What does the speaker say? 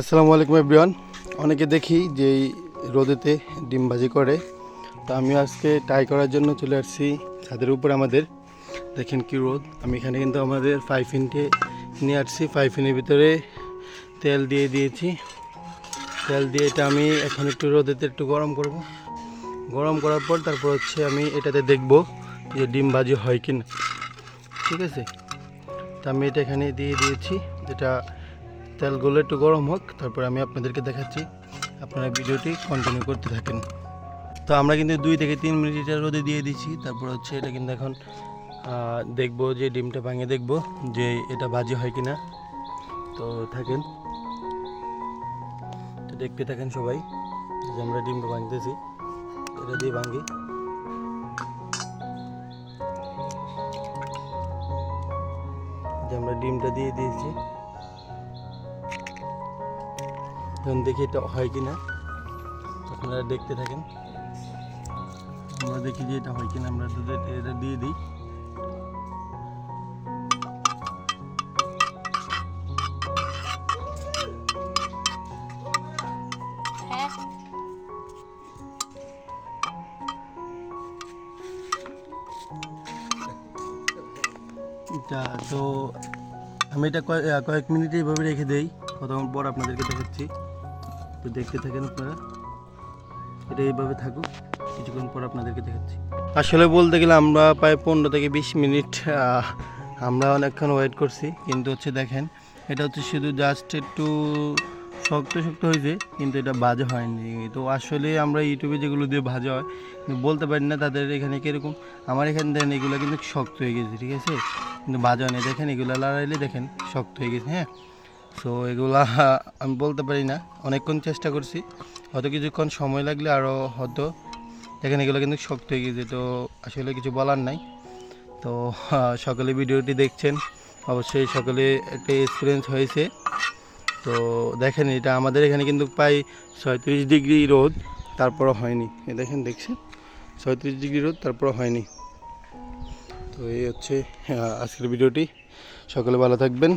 আসসালামু আলাইকুম এভরিওয়ান। অনেকে দেখি যে রোদেতে ডিম ভাজি করে। তো আমি আজকে ট্রাই করার জন্য চলে আসছি ছাদের উপরে আমাদের। দেখেন কি রোদ। আমি এখানে কিন্তু আমাদের ফাইভ ইনটে নিয়ে আসছি। ফাইভ ইনের ভিতরে তেল দিয়ে দিয়েছি। তেল দিয়ে এটা আমি এখন একটু রোদেতে একটু গরম করব। গরম করার পর তারপর হচ্ছে আমি এটাতে দেখব যে ডিম ভাজি হয় কি না ঠিক আছে? তা আমি এটা এখানে দিয়ে দিয়েছি। যেটা তেলগুলো একটু গরম হোক, তারপর আমি আপনাদেরকে দেখাচ্ছি আপনারা ভিডিওটি কন্টিনিউ করতে থাকেন। তো আমরা কিন্তু দুই থেকে তিন মিনিট এটা রোদে দিয়ে দিচ্ছি, তারপর হচ্ছে এটা কিন্তু এখন দেখব যে ডিমটা ভাঙে দেখব যে এটা ভাজি হয় কিনা। তো থাকেন। তো দেখতে থাকেন সবাই যে আমরা ডিমটা ভাঙতেছি। এটা দিয়ে ভাঙি। যে আমরা ডিমটা দিয়ে দিয়েছি। এখন দেখি এটা হয় কি না আপনারা দেখতে থাকেন। আমরা দেখি যে এটা হয় কিনা, আমরা এটা দিয়ে দিই। তো আমি এটা কয়- কয়েক মিনিট এইভাবে রেখে দেই। কতক্ষণ পর আপনাদেরকে দেখাচ্ছি। তো দেখতে থাকেন আপনারা। এটা এইভাবে থাকুক, কিছুক্ষণ পর আপনাদেরকে দেখাচ্ছি। আসলে বলতে গেলে আমরা প্রায় পনেরো থেকে বিশ মিনিট আমরা অনেকক্ষণ ওয়েট করছি। কিন্তু হচ্ছে দেখেন, এটা হচ্ছে শুধু জাস্ট একটু শক্ত শক্ত হয়েছে, কিন্তু এটা ভাজা হয়নি। তো আসলে আমরা ইউটিউবে যেগুলো দিয়ে ভাজা হয়, কিন্তু বলতে পারি না তাদের এখানে কীরকম। আমার এখানে দেখেন, এগুলো কিন্তু শক্ত হয়ে গেছে, ঠিক আছে? কিন্তু ভাজা হয়নি। দেখেন, এগুলো লড়াইলে দেখেন, শক্ত হয়ে গেছে হ্যাঁ? সো এগুলা আমি বলতে পারি না। অনেকক্ষণ চেষ্টা করছি। হয়তো কিছুক্ষণ সময় লাগলে আরও হয়তো দেখেন এগুলো কিন্তু শক্ত হয়ে গেছে, তো আসলে কিছু বলার নাই। তো, সকলে ভিডিওটি দেখছেন। অবশ্যই সকলে একটা এক্সপিরিয়েন্স হয়েছে। তো, দেখেন এটা আমাদের এখানে কিন্তু প্রায় ছয়ত্রিশ ডিগ্রি রোদ, তারপরও হয়নি। এ দেখেন, দেখছেন? ছয়ত্রিশ ডিগ্রি রোদ, তারপরও হয়নি। তো, এই হচ্ছে আজকের ভিডিওটি। সকলে ভালো থাকবেন।